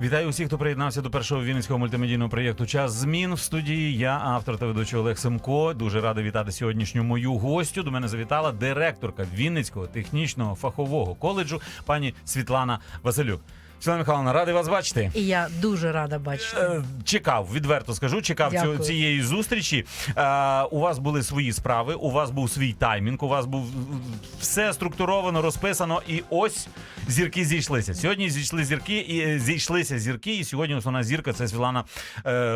Вітаю усіх, хто приєднався до першого вінницького мультимедійного проєкту Час змін в студії. Я автор та ведучий Олег Семко. Дуже радий вітати сьогоднішню мою гостю. До мене завітала директорка Вінницького технічного фахового коледжу пані Світлана Василюк. Світлана Михайловна, радий вас бачити. І я дуже рада бачити. Е, Чекав, відверто скажу, чекав Дякую. цієї зустрічі. Е, у вас були свої справи, у вас був свій таймінг, у вас був все структуровано, розписано, і ось зірки зійшлися. Сьогодні зійшли зірки і е, зійшлися зірки. І сьогодні основна зірка це Світлана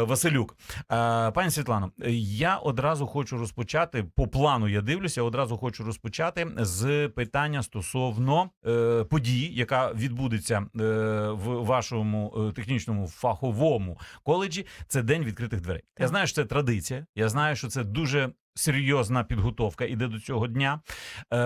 Василюк. Пані Світлано, я одразу хочу розпочати по плану. Я дивлюся, одразу хочу розпочати з питання стосовно події, яка відбудеться в вашому е, технічному фаховому коледжі. Це день відкритих дверей. Я знаю, що це традиція. Я знаю, що це дуже. Серйозна підготовка іде до цього дня. Е,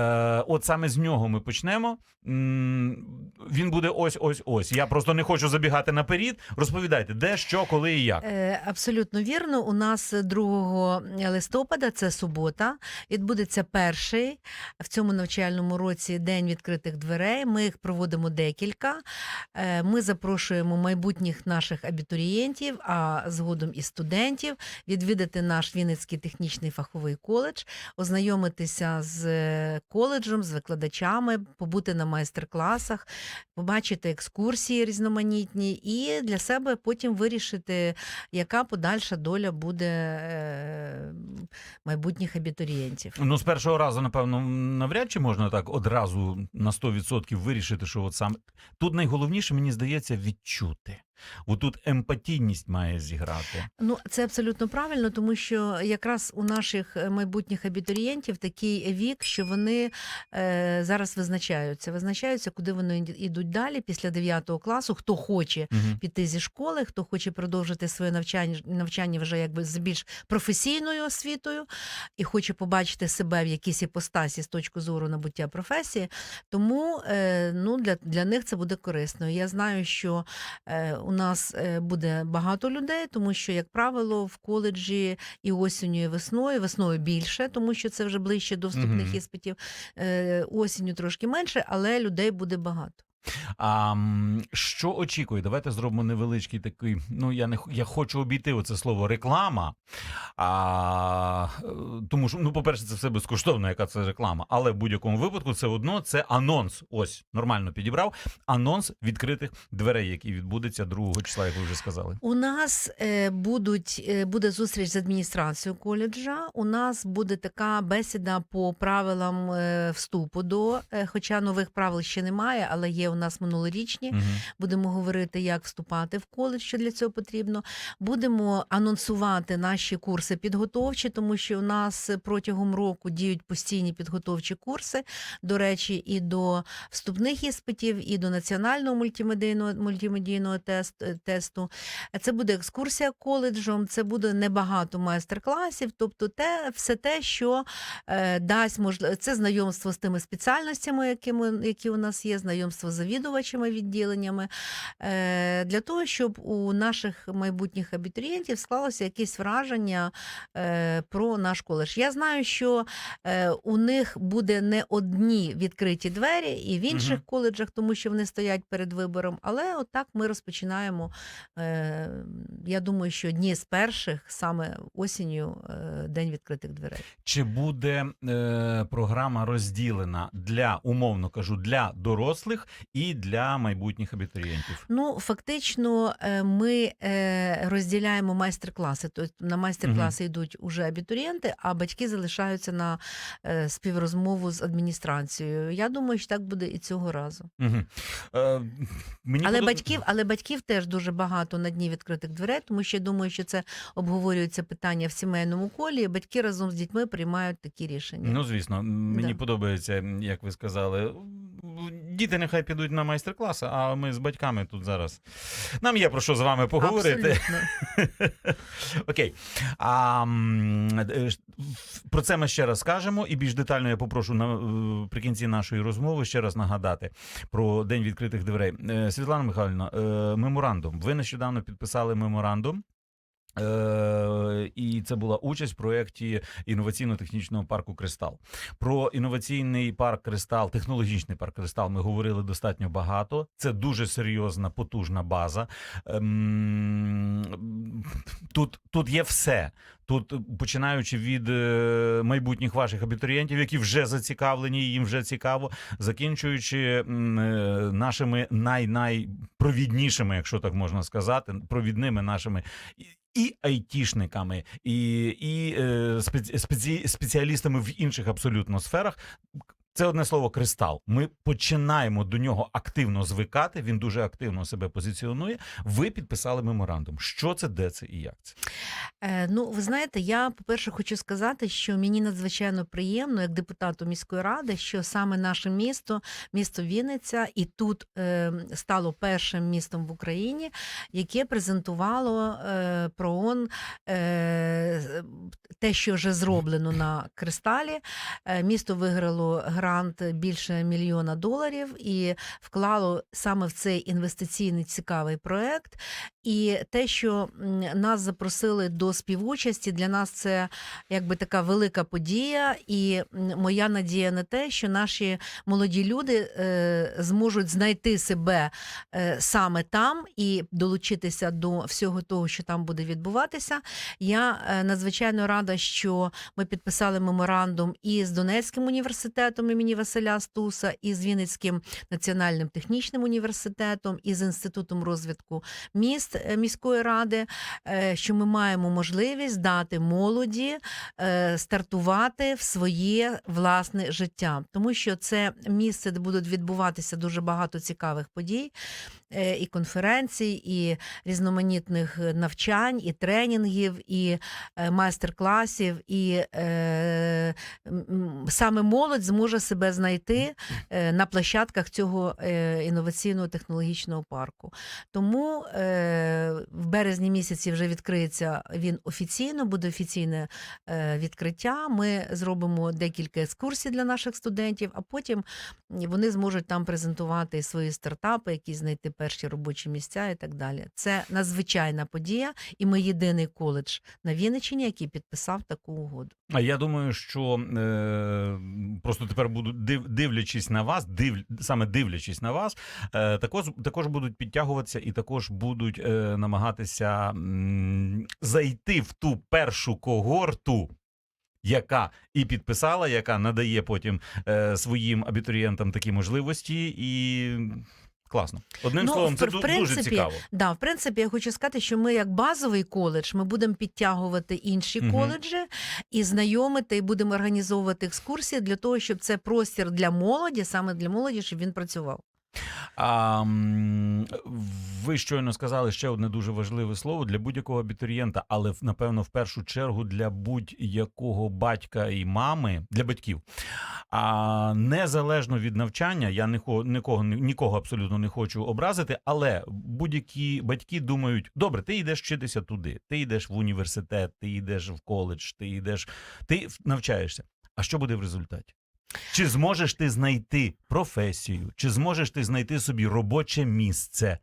от саме з нього ми почнемо. Він буде ось ось ось. Я просто не хочу забігати наперед. Розповідайте, де, що, коли і як. Е, Абсолютно вірно. У нас 2 листопада, це субота, відбудеться перший в цьому навчальному році день відкритих дверей. Ми їх проводимо декілька. Е, Ми запрошуємо майбутніх наших абітурієнтів, а згодом і студентів відвідати наш Вінницький технічний фаховий коледж, ознайомитися з е, коледжем, з викладачами, побути на майстер-класах, побачити екскурсії різноманітні і для себе потім вирішити, яка подальша доля буде е, майбутніх абітурієнтів. Ну, з першого разу, напевно, навряд чи можна так одразу на 100% вирішити, що от сам тут найголовніше, мені здається, відчути. От тут емпатійність має зіграти. Ну, це абсолютно правильно, тому що якраз у наших е, майбутніх абітурієнтів такий вік, що вони е, зараз визначаються. Визначаються, куди вони йдуть далі після 9 класу. Хто хоче Угу. піти зі школи, хто хоче продовжити своє навчання, навчання вже якби з більш професійною освітою і хоче побачити себе в якійсь іпостасі з точки зору набуття професії. Тому е, ну, для, для них це буде корисно. Я знаю, що е, у нас е, буде багато людей, тому що, як правило, в коледжі і осінню, і весною, весною більше, тому що це вже ближче до вступних іспитів. Е, осінню трошки менше, але людей буде багато. А що очікує? Давайте зробимо невеличкий такий. Ну я не я хочу обійти оце слово реклама. А, е, тому що, ну, по-перше, це все безкоштовно, яка це реклама. Але в будь-якому випадку це одно, це анонс. Ось нормально підібрав. Анонс відкритих дверей, який відбудеться 2 числа, як ви вже сказали. У нас е, будуть е, буде зустріч з адміністрацією коледжа. У нас буде така бесіда по правилам е, вступу до, е, хоча нових правил ще немає, але є у нас минулорічні. Мгм. Будемо говорити, як вступати в коледж, що для цього потрібно. Будемо анонсувати наші курси підготовчі, тому що у нас протягом року діють постійні підготовчі курси. До речі, і до вступних іспитів, і до національного мультимедійного мультимедійного тест, е, тесту. Це буде екскурсія коледжом, це буде небагато майстер-класів, тобто те, все те, що е, дасть можливість. Це знайомство з тими спеціальностями, які, ми, які у нас є, знайомство з завідувачами відділеннями, е, для того, щоб у наших майбутніх абітурієнтів склалося якесь враження е, про наш коледж. Я знаю, що е, у них буде не одні відкриті двері і в інших Мгм. коледжах, тому що вони стоять перед вибором. Але отак ми розпочинаємо. Я думаю, що дні з перших саме осінню день відкритих дверей. Чи буде е, програма розділена для умовно кажу для дорослих і для майбутніх абітурієнтів? Ну, фактично, е, ми е, розділяємо майстер-класи. Тобто на майстер-класи йдуть уже абітурієнти, а батьки залишаються на е, співрозмову з адміністрацією. Я думаю, що так буде і цього разу. Угу. Е, мені Але подоб- батьків, але батьків теж дуже багато на дні відкритих дверей, тому що я думаю, що це обговорюється питання в сімейному колі. і Батьки разом з дітьми приймають такі рішення. Ну, звісно, мені Да. подобається, як ви сказали. Діти нехай підуть на майстер-класи, а ми з батьками тут зараз. Нам є про що з вами поговорити. Окей. А, е, про це ми ще раз скажемо, і більш детально я попрошу на, е, нашої розмови ще раз нагадати про День відкритих дверей. Е, Світлана Михайлівна, меморандум. Ви нещодавно підписали меморандум. Е, і це була участь в проєкті інноваційно-технічного парку Кристал. Про інноваційний парк Кристал, технологічний парк Кристал ми говорили достатньо багато. Це дуже серйозна, потужна база. Ем, Тут, тут є все. Тут, починаючи від е, майбутніх ваших абітурієнтів, які вже зацікавлені, їм вже цікаво, закінчуючи е, нашими най-найпровіднішими, якщо так можна сказати, провідними нашими і- айтішниками, і, і е, спеці, спеці, спеціалістами в інших абсолютно сферах. Це одне слово кристал. Ми починаємо до нього активно звикати. Він дуже активно себе позиціонує. Ви підписали меморандум. Що це, де це і як це? Е, Ну, ви знаєте, я по-перше хочу сказати, що мені надзвичайно приємно, як депутату міської ради, що саме наше місто, місто Вінниця, і тут е, стало першим містом в Україні, яке презентувало е, ПРООН е, те, що вже зроблено на кристалі. Е, місто виграло грант більше мільйона доларів і вклало саме в цей інвестиційний цікавий проект. І те, що нас запросили до співучасті, для нас це якби така велика подія. І моя надія на те, що наші молоді люди е, зможуть знайти себе е, саме там і долучитися до всього того, що там буде відбуватися. Я е, надзвичайно рада, що ми підписали меморандум і з Донецьким університетом імені Василя Стуса, і з Вінницьким національним технічним університетом, і з інститутом розвитку міст е, міської ради, е, що ми маємо можливість дати молоді е, стартувати в своє власне життя, тому що це місце, де будуть відбуватися дуже багато цікавих подій. Е, І конференцій, і різноманітних е, навчань, і тренінгів, і е, майстер-класів, і саме молодь зможе себе знайти на площадках цього інноваційного технологічного парку. Тому в березні місяці вже відкриється він офіційно, буде офіційне відкриття. Ми зробимо декілька екскурсій для наших студентів, а потім вони зможуть там презентувати свої стартапи, які знайти перші робочі місця і так далі. Це надзвичайна подія, і ми єдиний коледж на Вінниччині, який підписав таку угоду. А я думаю, що е, просто тепер буду див, дивлячись на вас, див, саме дивлячись на вас, е, також, також будуть підтягуватися і також будуть е, намагатися м, зайти в ту першу когорту. Яка і підписала, яка надає потім е, своїм абітурієнтам такі можливості, і класно. Одним Ну, словом, це в- ду- дуже цікаво. Да, в принципі, я хочу сказати, що ми як базовий коледж, ми будемо підтягувати інші Мгм. коледжі і знайомити, і будемо організовувати екскурсії для того, щоб це простір для молоді, саме для молоді, щоб він працював. А, ви щойно сказали ще одне дуже важливе слово для будь-якого абітурієнта, але напевно в першу чергу для будь-якого батька і мами, для батьків. А незалежно від навчання, я нікого, нікого, абсолютно не хочу образити, але будь-які батьки думають: добре, ти йдеш вчитися туди, ти йдеш в університет, ти йдеш в коледж, ти йдеш, ти навчаєшся. А що буде в результаті? Чи зможеш ти знайти професію, чи зможеш ти знайти собі робоче місце?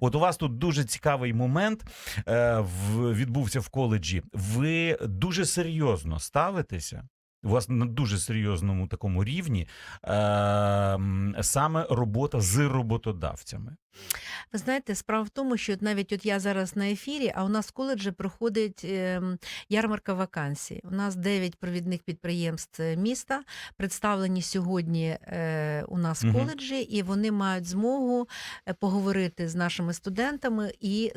От у вас тут дуже цікавий момент е, в, відбувся в коледжі. Ви дуже серйозно ставитеся. У вас на дуже серйозному такому рівні е, саме робота з роботодавцями. Ви знаєте, справа в тому, що навіть от я зараз на ефірі, а у нас в коледжі проходить ем, ярмарка вакансій. У нас 9 провідних підприємств е, міста представлені сьогодні е, у нас в коледжі, і вони мають змогу е, поговорити з нашими студентами і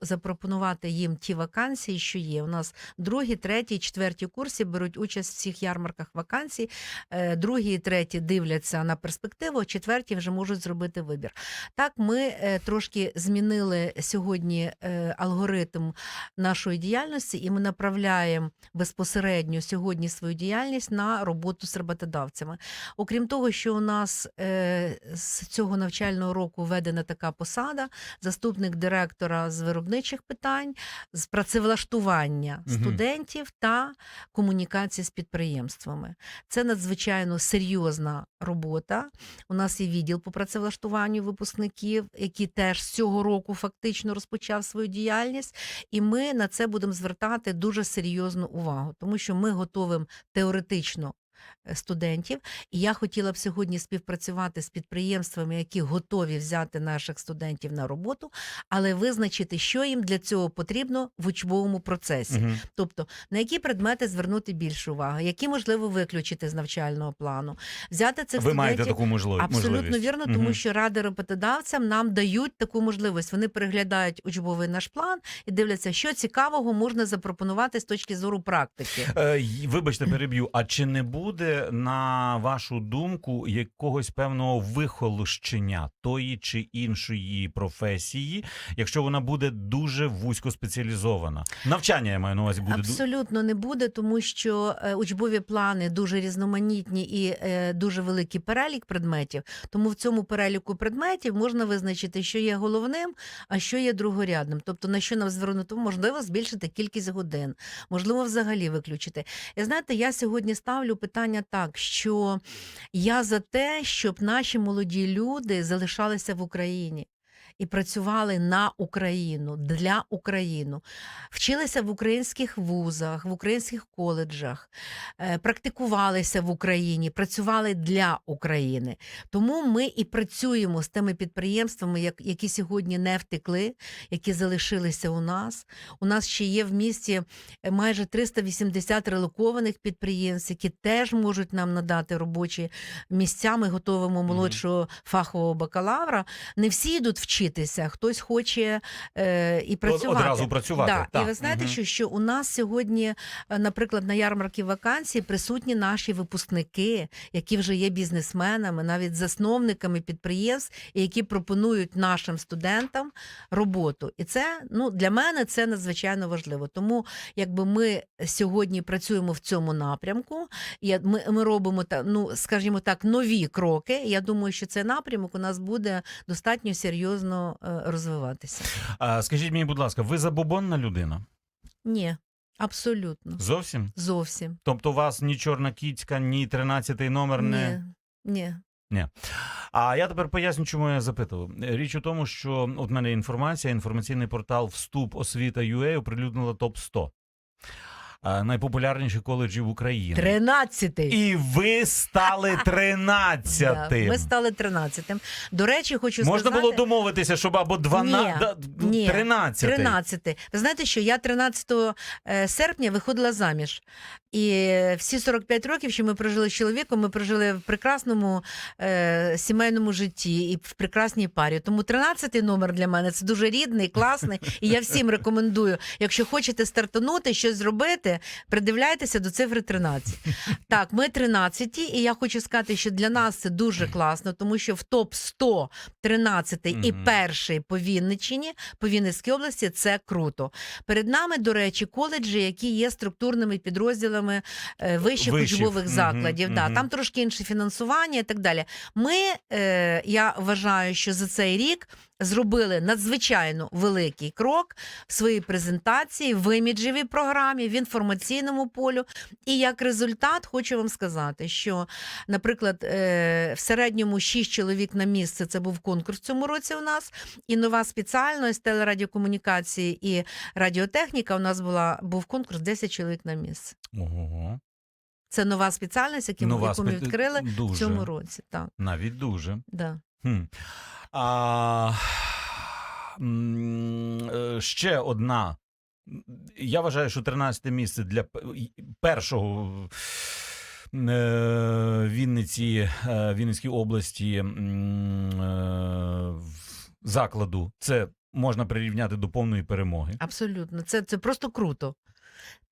запропонувати їм ті вакансії, що є. У нас другі, треті, четверті курси беруть участь в цих ярмарках вакансій. Другі і треті дивляться на перспективу, четверті вже можуть зробити вибір. Так, ми е, трошки змінили сьогодні е, алгоритм нашої діяльності, і ми направляємо безпосередньо сьогодні свою діяльність на роботу з роботодавцями. Окрім того, що у нас е, з цього навчального року введена така посада, заступник директора з виробничих питань, з працевлаштування студентів та комунікації з підприємствами. Це надзвичайно серйозна робота. У нас є відділ по працевлаштуванню випускників, який теж з цього року фактично розпочав свою діяльність. І ми на це будемо звертати дуже серйозну увагу, тому що ми готовимо теоретично. Студентів, і я хотіла б сьогодні співпрацювати з підприємствами, які готові взяти наших студентів на роботу, але визначити, що їм для цього потрібно в учбовому процесі. Мгм. Тобто на які предмети звернути більше уваги, які можливо виключити з навчального плану, взяти цих Ви маєте таку можливість. Абсолютно вірно, Мгм. тому що ради роботодавцям нам дають таку можливість. Вони переглядають учбовий наш план і дивляться, що цікавого можна запропонувати з точки зору практики. Е, Вибачте, переб'ю. А чи не буде на вашу думку якогось певного вихолощення тої чи іншої професії, якщо вона буде дуже вузько спеціалізована? Навчання я маю на увазі буде Абсолютно не буде, тому що е, учбові плани дуже різноманітні і е, дуже великий перелік предметів. Тому в цьому переліку предметів можна визначити, що є головним, а що є другорядним. Тобто на що нам звернути, можливо, збільшити кількість годин, можливо, взагалі виключити. І знаєте, я сьогодні ставлю питання так, що я за те, щоб наші молоді люди залишалися в Україні. І працювали на Україну для України, вчилися в українських вузах, в українських коледжах, е, практикувалися в Україні, працювали для України. Тому ми і працюємо з тими підприємствами, які сьогодні не втекли, які залишилися у нас. У нас ще є в місті е, майже 380 релокованих підприємств, які теж можуть нам надати робочі місця. Ми готуємо молодшого фахового бакалавра. Не всі йдуть вчитися, хтось хоче е, і працювати. одразу працювати. Да. Так. І ви знаєте, Мгм. що, що у нас сьогодні, е, наприклад, на ярмарці вакансій присутні наші випускники, які вже є бізнесменами, навіть засновниками підприємств, які пропонують нашим студентам роботу. І це ну для мене це надзвичайно важливо. Тому якби ми сьогодні працюємо в цьому напрямку, і ми, ми робимо та ну, скажімо так, нові кроки. Я думаю, що цей напрямок у нас буде достатньо серйозно е, розвиватися. А, скажіть мені, будь ласка, ви забобонна людина? Ні, абсолютно. Зовсім? Зовсім. Тобто у вас ні чорна кіцька, ні 13 номер не. Ні. Ні. А я тепер поясню, чому я запитував. Річ у тому, що от мене інформація, інформаційний портал Вступ освіта UA оприлюднила топ 100 а, найпопулярніших коледжів України. Тринадцятий. І ви стали тринадцятим. Ми стали тринадцятим. До речі, хочу Можна було домовитися, щоб або 12, ні, 13. 13. Ви знаєте, що я 13 е, серпня виходила заміж. І всі 45 років, що ми прожили з чоловіком, ми прожили в прекрасному е, сімейному житті і в прекрасній парі. Тому 13 номер для мене це дуже рідний, класний. І я всім рекомендую, якщо хочете стартанути, щось зробити, придивляйтеся до цифри 13. Так, ми 13, і я хочу сказати, що для нас це дуже класно, тому що в топ 100 13 і перший по Вінниччині, по Вінницькій області це круто. Перед нами, до речі, коледжі, які є структурними підрозділами е, вищих Вишів. учбових Мгм, закладів. Да, мгм. там трошки інше фінансування і так далі. Ми, е, я вважаю, що за цей рік. Зробили надзвичайно великий крок в своїй презентації, в іміджевій програмі, в інформаційному полю. І як результат, хочу вам сказати, що, наприклад, е, в середньому 6 чоловік на місце це був конкурс в цьому році у нас. І нова спеціальність телерадіокомунікації і радіотехніка. У нас була був конкурс 10 чоловік на місце. Ого. Це нова спеціальність, яку ми, яку ми відкрили дуже. в цьому році. Так, Навіть дуже. да. Хм. А, е, ще одна. Я вважаю, що 13 місце для першого е, Вінниці, е, Вінницькій області закладу. Це можна прирівняти до повної перемоги. Абсолютно. Це, це просто круто.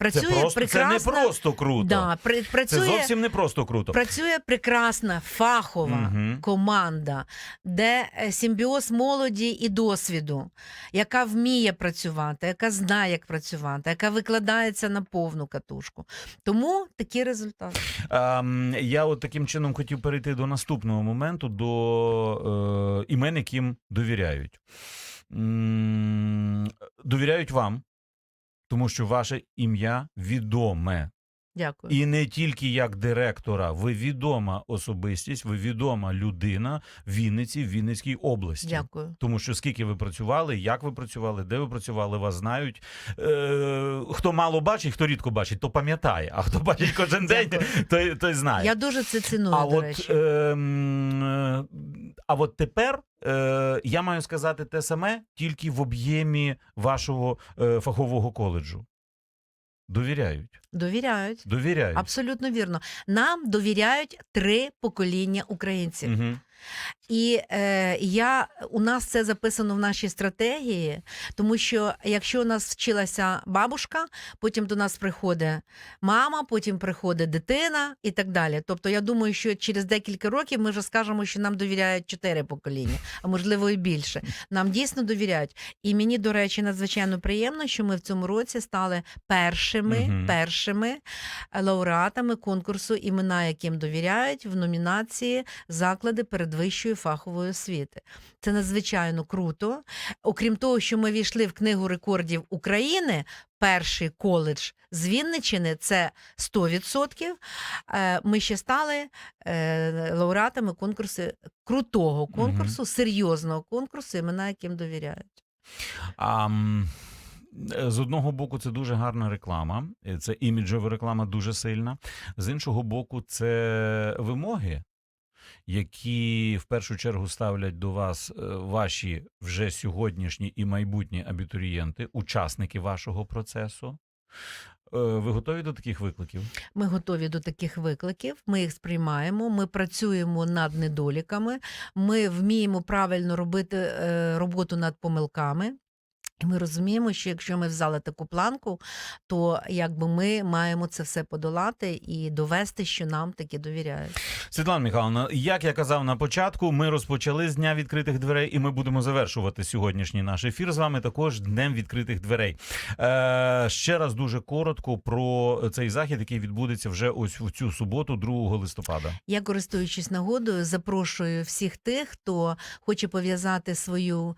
Це Працює просто це не просто круто. Да, при- Це зовсім не просто круто. працює прекрасна фахова Мгм. команда, де е, симбіоз молоді і досвіду, яка вміє працювати, яка знає, як працювати, яка викладається на повну катушку. Тому такі результати. Ем, я от таким чином хотів перейти до наступного моменту, до е, імен, яким довіряють. М, довіряють вам, тому що ваше ім'я відоме Дякую. І не тільки як директора, ви відома особистість, ви відома людина в Вінниці, в Вінницькій області. Дякую. Тому що скільки ви працювали, як ви працювали, де ви працювали, вас знають. Е, хто мало бачить, хто рідко бачить, то пам'ятає. А хто бачить кожен день, той, той знає. Я дуже це ціную, а до от, речі. е, а от тепер е, я маю сказати те саме, тільки в об'ємі вашого е, фахового коледжу. Довіряють. Довіряють. Довіряють. Абсолютно вірно. Нам довіряють три покоління українців. Угу. І е, я у нас це записано в нашій стратегії, тому що якщо у нас вчилася бабушка, потім до нас приходить мама, потім приходить дитина і так далі. Тобто, я думаю, що через декілька років ми вже скажемо, що нам довіряють чотири покоління, а можливо і більше. Нам дійсно довіряють. І мені, до речі, надзвичайно приємно, що ми в цьому році стали першими, Мгм. першими лауреатами конкурсу, імена яким довіряють в номінації заклади передвищої фахової освіти. Це надзвичайно круто. Окрім того, що ми війшли в книгу рекордів України. Перший коледж з Вінничини це 100%. Е, Ми ще стали е, лауреатами конкурсу крутого конкурсу, серйозного конкурсу, імена яким довіряють. А, е, з одного боку, це дуже гарна реклама, це іміджова реклама дуже сильна. З іншого боку, це вимоги, які в першу чергу ставлять до вас е, ваші вже сьогоднішні і майбутні абітурієнти, учасники вашого процесу. Е, Ви готові до таких викликів? Ми готові до таких викликів. Ми їх сприймаємо. Ми працюємо над недоліками. Ми вміємо правильно робити е, роботу над помилками. І ми розуміємо, що якщо ми взяли таку планку, то якби ми маємо це все подолати і довести, що нам таки довіряють. Світлана Михайловна, як я казав на початку, ми розпочали з дня відкритих дверей, і ми будемо завершувати сьогоднішній наш ефір з вами також днем відкритих дверей. Е, ще раз дуже коротко про цей захід, який відбудеться вже ось в цю суботу, 2 листопада. Я, користуючись нагодою, запрошую всіх тих, хто хоче пов'язати свою,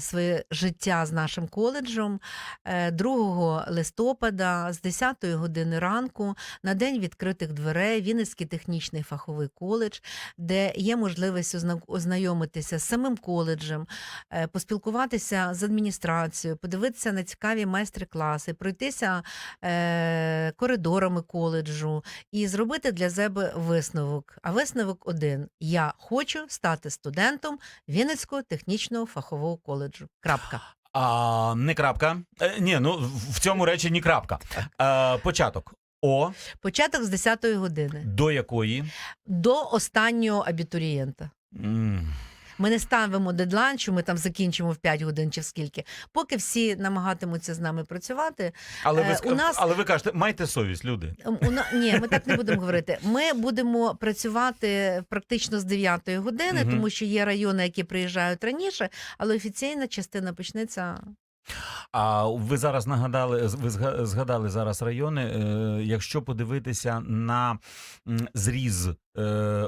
своє життя з нашим коледжем е, 2 листопада з 10 години ранку на день відкритих дверей Вінницький технічний фаховий коледж, де є можливість озна- ознайомитися з самим коледжем, е, поспілкуватися з адміністрацією, подивитися на цікаві майстер-класи, пройтися е, коридорами коледжу, і зробити для себе висновок. А висновок один: я хочу стати студентом Вінницького технічного фахового коледжу. Крапка. А не крапка. Е, ні, ну в- цьому цьому реченні крапка. Е, початок. О, Початок з 10 години до якої. до останнього абітурієнта. М, Ми не ставимо дедлайн, що ми там закінчимо в 5 годин чи в скільки. Поки всі намагатимуться з нами працювати. Але ви, Е, у нас- але ви кажете, майте совість, люди. ем, У на... Ні, ми так не будемо говорити. Ми будемо працювати практично з 9 години, угу. тому що є райони, які приїжджають раніше, але офіційна частина почнеться А ви зараз нагадали, ви згадали зараз райони. Е, якщо подивитися на зріз е,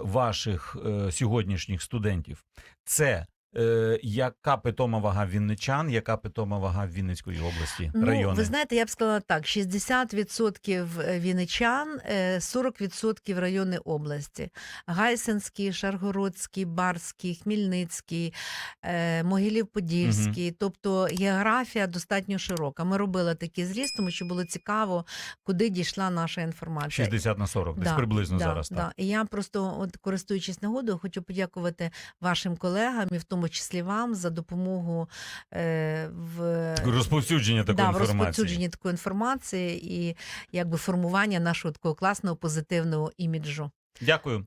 ваших е, сьогоднішніх студентів, це е, яка питома вага вінничан, яка питома вага Вінницької області, Ну, райони? ви знаєте, я б сказала так: 60% вінничан, е, 40% райони області. Гайсинський, Шаргородський, Барський, Хмільницький, е, Могилів-Подільський. Тобто географія достатньо широка. Ми робили такий зріз, тому що було цікаво, куди дійшла наша інформація. 60 на 40, десь Да, приблизно да, зараз. да. Так. І я просто, от користуючись нагодою, хочу подякувати вашим колегам і в тому числі вам за допомогу е, в Розповсюдження такої да, в інформації. розповсюдженні такої інформації і якби формування нашого такого класного позитивного іміджу. Дякую.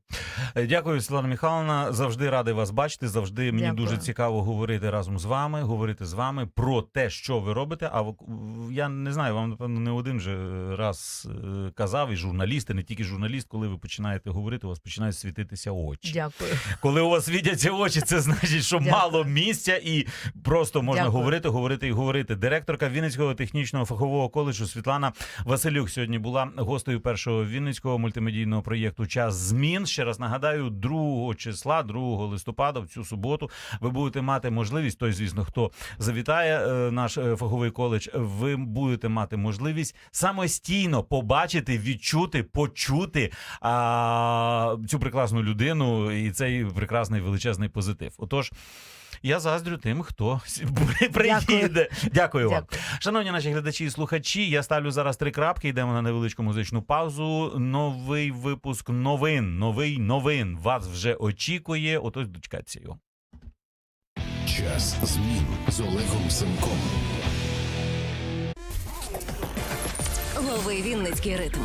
Е, Дякую, Світлана Михайловна. Завжди радий вас бачити. Завжди мені Дякую. дуже цікаво говорити разом з вами, говорити з вами про те, що ви робите. А я не знаю, вам напевно не один же раз е, казав, і журналісти, не тільки журналіст, коли ви починаєте говорити, у вас починають світитися очі. Дякую. Коли у вас світяться очі, це значить, що Дякую. мало місця, і просто можна Дякую. говорити, говорити і говорити. Директорка Вінницького технічного фахового коледжу Світлана Василюк сьогодні була гостею першого Вінницького мультимедійного проєкту Час змін. Ще раз нагадаю, 2 числа, 2 листопада, в цю суботу, ви будете мати можливість. Той, звісно, хто завітає е, наш е, фаховий коледж, ви будете мати можливість самостійно побачити, відчути, почути а, цю прекрасну людину і цей прекрасний величезний позитив. Отож. Я заздрю тим, хто приїде. Дякую вам. Дякую. Шановні наші глядачі і слухачі, я ставлю зараз три крапки. Йдемо на невеличку музичну паузу. Новий випуск новин. Новий новин вас вже очікує. Отож, дочекайтеся його. Час змін з Олегом Семком. Лови Вінницький ритм.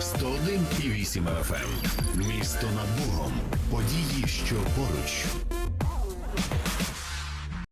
101,8 FM. Місто над Богом. Події, що поруч.